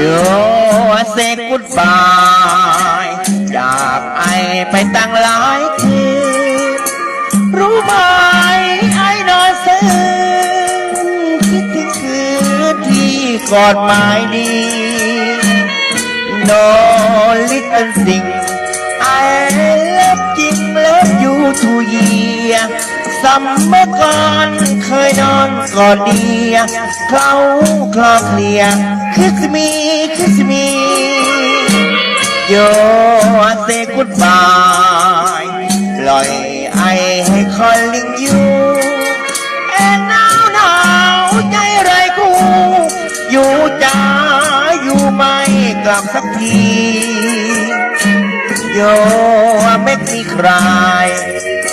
You say goodbye จากไอไปตั้งหลายคืนรู้ไหมไอ้นอนซึมคิดถึงคืนที่กอดหมายดี No little thing I love จริง love you to year ซัมเมื่อก่อนเคยนอนกอดเดียเขาคลอเคลียคิสมีคิสมีโยเซกุดบายปล่อยไอให้ calling you and now now ใจไรกูอยู่จ้าอยู่ไหม กลับสักทีโยไม่มีใคร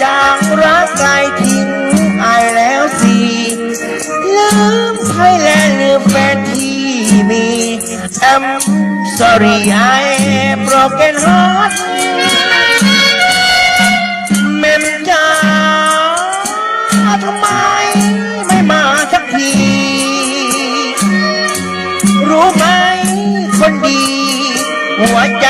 จางรักไกลทิ้งไอแล้วสิลืมไทยและลืมแฟนที่มี I'm sorry I broken heart เมมจ้าทำไมไม่มาสักที คนดี หัวใจ